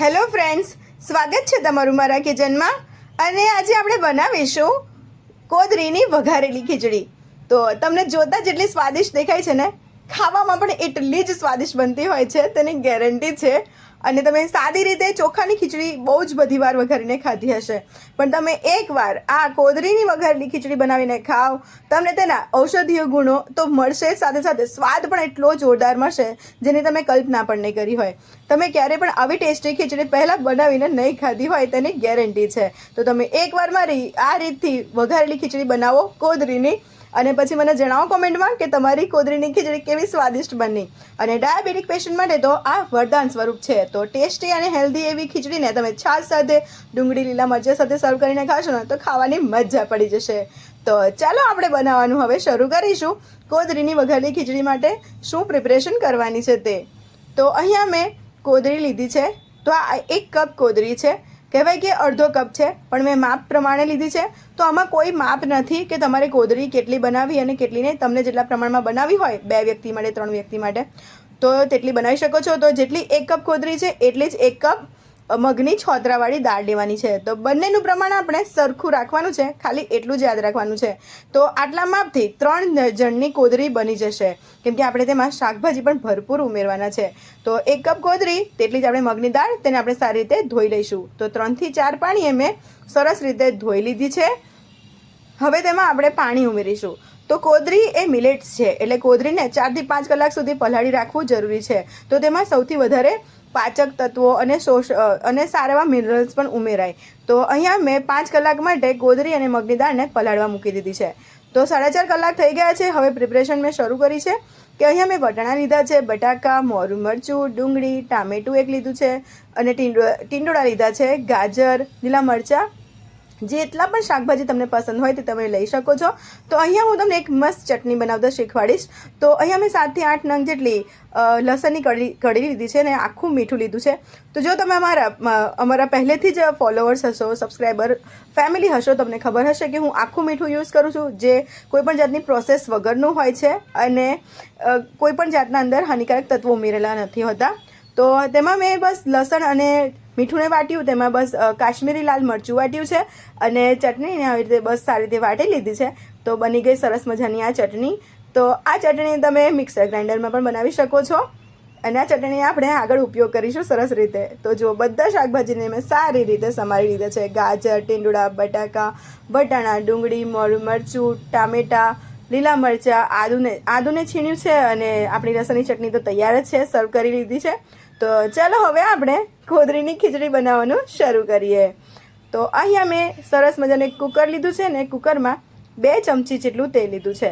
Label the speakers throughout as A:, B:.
A: Hello friends, સ્વાગત છે તમારું મારા કિચનમાં. અને આજે આપણે બનાવીશું કોદરીની વઘારેલી ખીચડી. તો તમને જોતાં જેટલી સ્વાદિષ્ટ દેખાય છે ને? ખાવામાં પણ એટલી જ સ્વાદિષ્ટ બનતી હોય છે, તેની ગેરંટી છે. અને તમે સાદી રીતે ચોખાની ખીચડી બહુ જ બધી વાર વઘારીને ખાધી હશે. પણ તમે એકવાર આ કોદરીની વઘારેલી ખીચડી બનાવીને ખાઓ, તમને તેના ઔષધીય ગુણો તો મળશે, સાથે સાથે સ્વાદ પણ એટલો જોરદાર મળશે, જેની તમે કલ્પના પણ નહીં કરી હોય. તમે ક્યારે પણ આવી ટેસ્ટી ખીચડી પહેલાં બનાવીને નહીં ખાધી હોય તેની ગેરંટી છે. તો તમે એકવાર મારી આ રીતથી વઘારેલી ખીચડી બનાવો કોદરીની. અને પછી મને જણાવો કોમેન્ટમાં કે તમારી કોદરીની ખીચડી કેવી સ્વાદિષ્ટ બની. અને ડાયાબિટીક પેશન્ટ માટે તો આ વરદાન સ્વરૂપ છે. તો ટેસ્ટી અને હેલ્ધી એવી ખીચડીને તમે છાશ સાથે, ડુંગળી, લીલા મરચા સાથે સર્વ કરીને ખાશો ને તો ખાવાની મજા પડી જશે. તો ચાલો આપણે બનાવવાનું હવે શરૂ કરીશું. કોદરીની વઘારેલી ખીચડી માટે શું પ્રિપરેશન કરવાની છે તે? તો અહીંયા મેં કોદરી લીધી છે. તો આ એક કપ કોદરી છે. કહેવાય કે અડધો કપ છે, પણ મેં માપ પ્રમાણે લીધી છે. તો આમાં કોઈ માપ નથી કે તમારે કોદરી કેટલી બનાવી અને કેટલી નહીં તમને જેટલા પ્રમાણમાં બનાવી હોય, બે વ્યક્તિ માટે, ત્રણ વ્યક્તિ માટે. તો તેટલી બનાવી શકો છો. તો જેટલી એક કપ કોદરી છે, એટલી જ એક કપ મગની છોતરાવાળી દાળ લેવાની છે. તો બંનેનું પ્રમાણ આપણે સરખું રાખવાનું છે. ખાલી એટલું જ યાદ રાખવાનું છે. તો આટલા માપથી ત્રણ જણની કોદરી બની જશે. કેમ કે આપણે તેમાં શાકભાજી પણ ભરપૂર ઉમેરવાના છે. તો એક કપ કોદરી, તેટલી જ આપણે મગની દાળ, તેને આપણે સારી રીતે ધોઈ લઈશું. તો ત્રણથી ચાર પાણીએ મેં સરસ રીતે ધોઈ લીધી છે. હવે તેમાં આપણે પાણી ઉમેરીશું. તો કોદરી એ મિલેટ્સ છે. એટલે કોદરીને ચારથી પાંચ કલાક સુધી પલાળી રાખવું જરૂરી છે. તો તેમાં સૌથી વધારે પાચક તત્વો અને શોષ અને સારા એવા મિનરલ્સ પણ ઉમેરાય. તો અહીંયા મેં પાંચ કલાક માટે કોદરી અને મગની દાળને પલાળવા મૂકી દીધી છે. તો સાડા ચાર કલાક થઈ ગયા છે. હવે પ્રિપરેશન મેં શરૂ કરી છે કે અહીંયા મેં વટાણા લીધા છે, બટાકા, મોરું મરચું, ડુંગળી, ટામેટું એક લીધું છે અને ટીંડો, ટીંડોળા લીધા છે, ગાજર, લીલા મરચાં જેટલા પણ શાકભાજી તમને પસંદ હોય તે તમે લઈ શકો છો. તો અહીંયા હું તમને એક મસ્ત ચટણી બનાવતા શીખવાડીશ. તો અહીંયા મેં સાતથી આઠ નંગ જેટલી લસણની કઢી કઢી લીધી છે અને આખું મીઠું લીધું છે. તો જો તમે અમારા અમારા પહેલેથી જ ફોલોવર્સ હશો સબસ્ક્રાઈબર ફેમિલી હશો, તમને ખબર હશે કે હું આખું મીઠું યુઝ કરું છું, જે કોઈપણ જાતની પ્રોસેસ વગરનું હોય છે અને કોઈપણ જાતના અંદર હાનિકારક તત્વો ઉમેરેલા નથી હોતા. તો તેમાં મેં બસ લસણ અને મીઠુંને વાટ્યું, તેમાં બસ કાશ્મીરી લાલ મરચું વાટ્યું છે અને ચટણીને આવી રીતે બસ સારી રીતે વાટી લીધી છે. તો બની ગઈ સરસ મજાની આ ચટણી. તો આ ચટણી તમે મિક્સર ગ્રાઇન્ડરમાં પણ બનાવી શકો છો અને આ ચટણી આપણે આગળ ઉપયોગ કરીશું સરસ રીતે. તો જો બધા શાકભાજીને મેં સારી રીતે સમારી લીધા છે. ગાજર, ટીંડુડા, બટાકા, વટાણા, ડુંગળી, મોરું, મરચું, ટામેટાં, લીલા મરચાં, આદુને આદુને છીણ્યું છે અને આપણી લસણની ચટણી તો તૈયાર જ છે સર્વ કરી લીધી છે. તો ચાલો હવે આપણે કોદરીની ખીચડી બનાવવાનું શરૂ કરીએ. તો અહીંયા મેં સરસ મજાને કુકર લીધું છે ને કુકરમાં બે ચમચી જેટલું તેલ લીધું છે.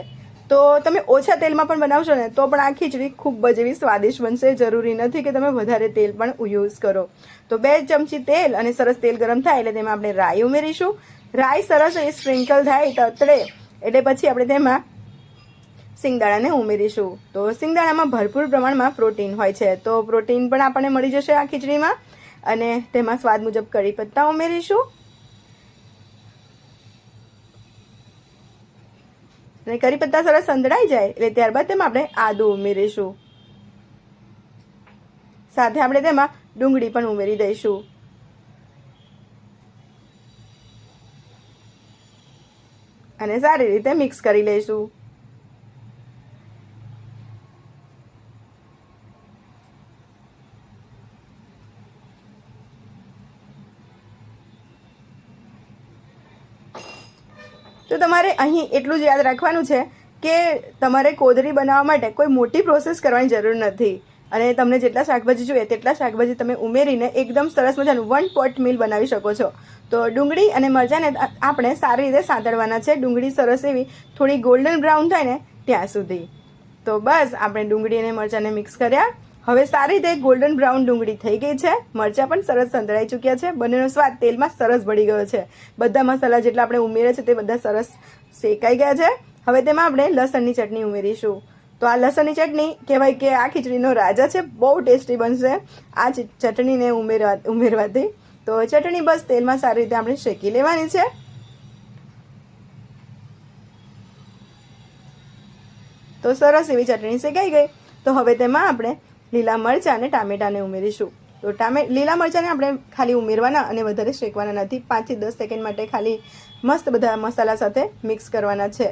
A: તો તમે ઓછા તેલમાં પણ બનાવશો ને તો પણ આ ખીચડી ખૂબ જ એવી સ્વાદિષ્ટ બનશે. જરૂરી નથી કે તમે વધારે તેલ પણ યુઝ કરો. તો બે ચમચી તેલ અને સરસ તેલ ગરમ થાય એટલે તેમાં આપણે રાઈ ઉમેરીશું. રાઈ સરસ એ સ્પ્રિંકલ થાય તતડે એટલે પછી આપણે તેમાં સિંગદાણાને ઉમેરીશું. તો સિંગદાણામાં ભરપૂર પ્રમાણમાં પ્રોટીન હોય છે. તો પ્રોટીન પણ આપણને મળી જશે આ ખીચડીમાં. અને તેમાં સ્વાદ મુજબ કઢી પત્તા ઉમેરીશું. અને કરી પત્તા સરસ સંતળાઈ જાય એટલે ત્યારબાદ તેમાં આપણે આદુ ઉમેરીશું. સાથે આપણે તેમાં ડુંગળી પણ ઉમેરી દઈશું. અને સારી રીતે મિક્સ કરી લઈશું. તો તમારે અહીં એટલું જ યાદ રાખવાનું છે કે તમારે કોદરી બનાવવા માટે કોઈ મોટી પ્રોસેસ કરવાની જરૂર નથી. અને તમને જેટલા શાકભાજી જોઈએ તેટલા શાકભાજી તમે ઉમેરીને એકદમ સરસ મજાનું વન પોટ મીલ બનાવી શકો છો. તો ડુંગળી અને મરચાંને આપણે સારી રીતે સાંતળવાના છે. ડુંગળી સરસ એવી થોડી ગોલ્ડન બ્રાઉન થાય ને ત્યાં સુધી. તો બસ, આપણે ડુંગળી અને મરચાંને મિક્સ કર્યા. હવે સારી રીતે ગોલ્ડન બ્રાઉન ડુંગળી થઈ ગઈ છે. મરચાં પણ સરસ સંતળાઈ ચૂક્યા છે. બંનેનો સ્વાદ તેલમાં સરસ ભળી ગયો છે. બધા મસાલા જેટલા આપણે ઉમેર્યા છે તે બધા સરસ શેકાઈ ગયા છે. હવે તેમાં આપણે લસણની ચટણી ઉમેરીશું. તો આ લસણની ચટણી કહેવાય કે આ ખીચડીનો રાજા છે. બહુ ટેસ્ટી બનશે. આ ચટણીને ઉમેરવા, ઉમેરવાથી. તો ચટણી બસ તેલમાં સારી રીતે આપણે શેકી લેવાની છે. તો સરસ એવી ચટણી શેકાઈ ગઈ. તો હવે તેમાં આપણે લીલા મરચાં અને ટામેટાને ઉમેરીશું. તો ટામે, લીલા મરચાંને આપણે ખાલી ઉમેરવાના અને વધારે શેકવાના નથી. પાંચથી દસ સેકન્ડ માટે ખાલી મસ્ત બધા મસાલા સાથે મિક્સ કરવાના છે.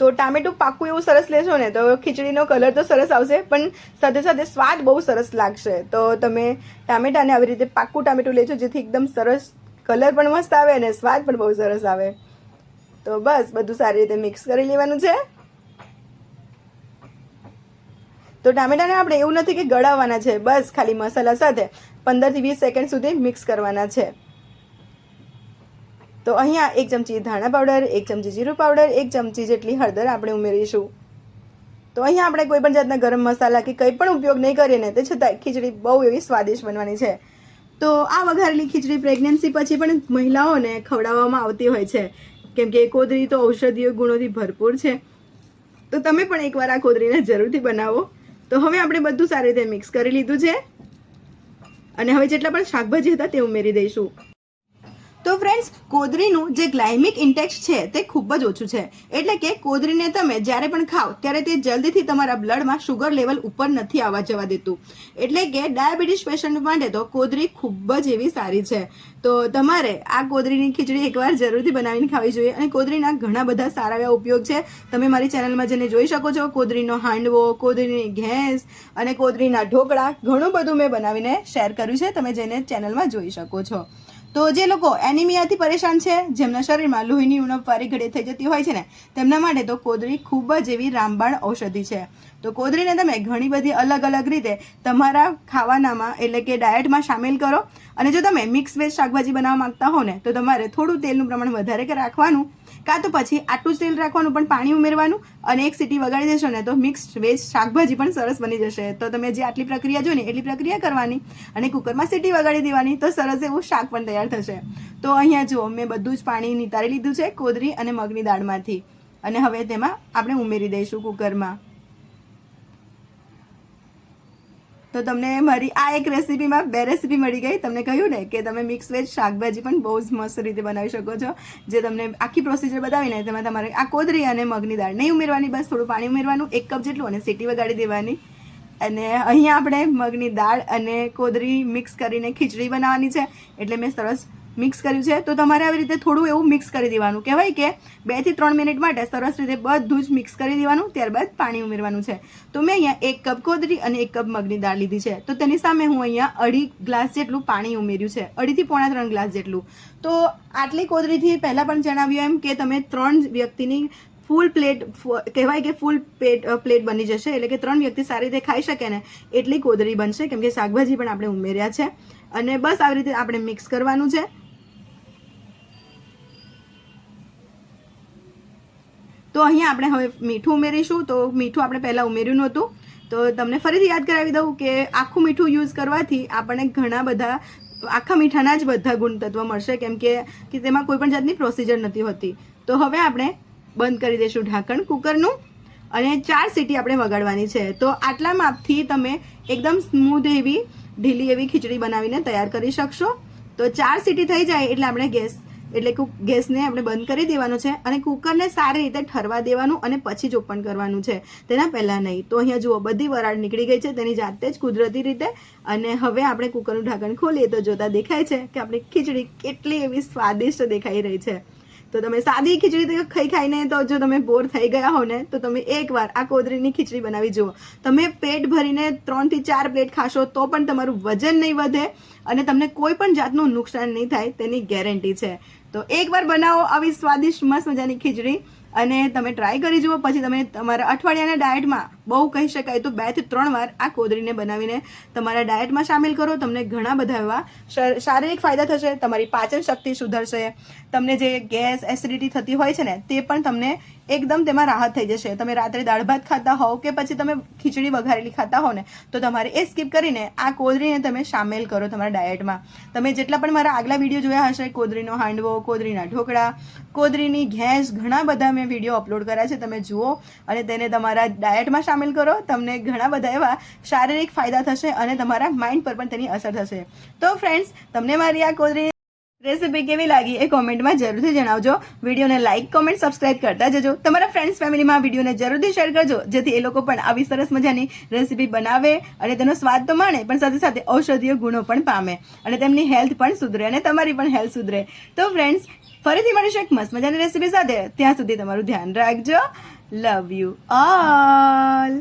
A: તો ટામેટું પાકું એવું સરસ લેશો ને, તો ખીચડીનો કલર તો સરસ આવશે, પણ સાથે સાથે સ્વાદ બહુ સરસ લાગશે. તો તમે ટામેટાને આવી રીતે પાકું ટામેટું લેજો, જેથી એકદમ સરસ કલર પણ મસ્ત આવે અને સ્વાદ પણ બહુ સરસ આવે. તો બસ, બધું સારી રીતે મિક્સ કરી લેવાનું છે. તો ટામેટાને આપણે એવું નથી કે ગળાવવાના છે, બસ ખાલી મસાલા સાથે પંદરથી વીસ સેકન્ડ સુધી મિક્સ કરવાના છે. તો અહીંયા એક ચમચી ધાણા પાવડર એક ચમચી જીરું પાવડર એક ચમચી જેટલી હળદર આપણે ઉમેરીશું. તો અહીંયા આપણે કોઈ પણ જાતના ગરમ મસાલા કે કંઈ પણ ઉપયોગ નહીં કરીએ ને, તે છતાં ખીચડી બહુ એવી સ્વાદિષ્ટ બનવાની છે. તો આ વઘારેલી ખીચડી પ્રેગ્નન્સી પછી પણ મહિલાઓને ખવડાવવામાં આવતી હોય છે. કેમ કે કોદરી તો ઔષધીય ગુણોથી ભરપૂર છે. તો તમે પણ એકવાર આ કોદરીને જરૂરથી બનાવો. તો હવે આપણે બધું સારી રીતે મિક્સ કરી લીધું છે. અને હવે જેટલા પણ શાકભાજી હતા તે ઉમેરી દઈશું. તો ફ્રેન્ડ્સ કોદરીનું જે ગ્લાયમિક ઇન્ટેક્સ છે તે ખૂબ જ ઓછું છે. એટલે કે કોદરીને તમે જ્યારે પણ ખાઓ ત્યારે તે જલ્દીથી તમારા બ્લડમાં શુગર લેવલ ઉપર નથી આવવા જવા દેતું. એટલે કે ડાયાબિટીસ પેશન્ટ માટે તો કોદરી ખૂબ જ એવી સારી છે. તો તમારે આ કોદરીની ખીચડી એકવાર જરૂરથી બનાવીને ખાવી જોઈએ અને કોદરીના ઘણા બધા સારા એવા ઉપયોગ છે. તમે મારી ચેનલમાં જઈને જોઈ શકો છો, કોદરીનો હાંડવો, કોદરીની ઘેંસ અને કોદરીના ઢોકળા, ઘણું બધું મેં બનાવીને શેર કર્યું છે. તમે જઈને ચેનલમાં જોઈ શકો છો. તો જે લોકો એનિમિયાથી પરેશાન છે, જેમના શરીરમાં લોહીની ઉણપ વારી ઘડી થઈ જતી હોય છે ને, તેમના માટે તો કોદરી ખૂબ જ એવી રામબાણ ઔષધિ છે. તો કોદરીને તમે ઘણી બધી અલગ અલગ રીતે તમારા ખાવાનામાં એટલે કે ડાયટમાં સામેલ કરો. અને જો તમે મિક્સ વેજ શાકભાજી બનાવવા માંગતા હો ને, તો તમારે થોડું તેલનું પ્રમાણ વધારે કે રાખવાનું કાં તો પછી આટલું જ તેલ રાખવાનું, પણ પાણી ઉમેરવાનું અને એક સીટી વગાડી દેશો ને તો મિક્સ વેજ શાકભાજી પણ સરસ બની જશે. તો તમે જે આટલી પ્રક્રિયા જો ને, એટલી પ્રક્રિયા કરવાની અને કુકરમાં સીટી વગાડી દેવાની, તો સરસ એવું શાક પણ તૈયાર થશે. તો અહીંયા જુઓ, મેં બધું જ પાણી નિતારી લીધું છે, કોદરી અને મગની દાળમાંથી. અને હવે તેમાં આપણે ઉમેરી દઈશું કુકરમાં. તો તમને મારી આ એક રેસીપીમાં બે રેસીપી મળી ગઈ. તમને કહ્યું ને કે તમે મિક્સ વેજ શાકભાજી પણ બહુ જ મસ્ત રીતે બનાવી શકો છો. જે તમને આખી પ્રોસિજર બતાવીને તેમાં તમારે આ કોદરી અને મગની દાળ નહીં ઉમેરવાની, બસ થોડું પાણી ઉમેરવાનું, એક કપ જેટલું અને સીટી વગાડી દેવાની. અને અહીંયા આપણે મગની દાળ અને કોદરી મિક્સ કરીને ખીચડી બનાવવાની છે. એટલે મેં સરસ મિક્સ કર્યું છે, તો તમારે આવી રીતે થોડું એવું મિક્સ કરી દેવાનું. કહેવાય કે બેથી ત્રણ મિનિટ માટે સરસ રીતે બધું જ મિક્સ કરી દેવાનું, ત્યારબાદ પાણી ઉમેરવાનું છે. તો મેં અહીંયા એક કપ કોદરી અને એક કપ મગની દાળ લીધી છે. તો તેની સામે હું અહીંયા અઢી ગ્લાસ જેટલું પાણી ઉમેર્યું છે. અઢીથી પોણા ત્રણ ગ્લાસ જેટલું. તો આટલી કોદરીથી પહેલાં પણ જણાવ્યું એમ કે તમે ત્રણ વ્યક્તિની ફૂલ પ્લેટ કહેવાય કે ફૂલ પ્લેટ પ્લેટ બની જશે. એટલે કે ત્રણ વ્યક્તિ સારી રીતે ખાઈ શકે ને એટલી કોદરી બનશે. કેમ કે શાકભાજી પણ આપણે ઉમેર્યા છે. અને બસ આવી રીતે આપણે મિક્સ કરવાનું છે. તો અહીંયા આપણે હવે મીઠું ઉમેરીશું. તો મીઠું આપણે પહેલાં ઉમેર્યું નહોતું. તો તમને ફરીથી યાદ કરાવી દઉં કે આખું મીઠું યુઝ કરવાથી આપણને ઘણા બધા, આખા મીઠાના જ બધા ગુણતત્વ મળશે. કેમ કે તેમાં કોઈ પણ જાતની પ્રોસિજર નથી હોતી. તો હવે આપણે બંધ કરી દઈશું ઢાંકણ કુકરનું. અને ચાર સીટી આપણે વગાડવાની છે. તો આટલા માપથી તમે એકદમ સ્મૂધ એવી, ઢીલી એવી ખીચડી બનાવીને તૈયાર કરી શકશો. તો ચાર સીટી થઈ જાય એટલે આપણે ગેસ એટલે કુક, ગેસને આપણે બંધ કરી દેવાનો છે અને કુકરને સારી રીતે ઠરવા દેવાનું અને પછી જ ઓપન કરવાનું છે. તેના પહેલાં નહીં. તો અહીંયા જુઓ, બધી વરાળ નીકળી ગઈ છે. તેની જાતે જ કુદરતી રીતે. અને હવે આપણે કુકરનું ઢાંકણ ખોલીએ તો જોતા દેખાય છે કે આપણી ખીચડી કેટલી એવી સ્વાદિષ્ટ દેખાઈ રહી છે. તો તમે સાદી ખીચડી તો ખાઈ ખાઈને તો જો તમે બોર થઈ ગયા હો ને, તો તમે એકવાર આ કોદરીની ખીચડી બનાવી જુઓ. તમે પેટ ભરીને ત્રણથી ચાર પ્લેટ ખાશો તો પણ તમારું વજન નહીં વધે અને તમને કોઈ પણ જાતનું નુકસાન નહીં થાય તેની ગેરંટી છે. તો એકવાર બનાવો આવી સ્વાદિષ્ટ મસ્ત મજાની ખીચડી. અને તમે ટ્રાય કરી જુઓ, પછી તમે તમારા અઠવાડિયાના ડાયટમાં બહુ કહી શકાય તો બેથી ત્રણ વાર આ કોદરીને બનાવીને તમારા ડાયટમાં સામેલ કરો. તમને ઘણા બધા એવા શર- શારીરિક ફાયદા થશે, તમારી પાચન શક્તિ સુધરશે, તમને જે ગેસ એસિડિટી થતી હોય છે ને, તે પણ તમને એકદમ તેમાં રાહત થઈ જશે. તમે રાત્રે દાળ ભાત ખાતા હોવ કે પછી તમે ખીચડી વઘારેલી ખાતા હોવ ને, તો તમારે એ સ્કીપ કરીને આ કોદરીને તમે સામેલ કરો તમારા ડાયટમાં તમે જેટલા પણ મારા આગલા વીડિયો જોયા હશે કોદરીનો હાંડવો કોદરીના ઢોકળા કોદરીની ઘેંસ ઘણા બધા મેં વીડિયો અપલોડ કર્યા છે, તમે જુઓ અને તેને તમારા ડાયટમાં સામેલ કરો. તમને ઘણા બધા એવા શારીરિક ફાયદા થશે અને તમારા માઇન્ડ પર પણ તેની અસર થશે. તો ફ્રેન્ડ્સ તમને મારી આ કોદરી રેસીપી કેવી લાગી એ કોમેન્ટમાં જરૂરથી જણાવજો. વિડીયોને લાઇક કોમેન્ટ સબસ્ક્રાઇબ કરતા જજો. તમારા ફ્રેન્ડ્સ ફેમિલીમાં વિડીયોને જરૂરથી શેર કરજો, જેથી એ લોકો પણ આવી સરસ મજાની રેસીપી બનાવે અને તેનો સ્વાદ તો માણે, પણ સાથે સાથે ઔષધીય ગુણો પણ પામે અને તેમની હેલ્થ પણ સુધરે અને તમારી પણ હેલ્થ સુધરે. તો ફ્રેન્ડ્સ ફરીથી મળીશું એક મસ્ત મજાની રેસીપી સાથે. ત્યાં સુધી તમારું ધ્યાન રાખજો. Love you all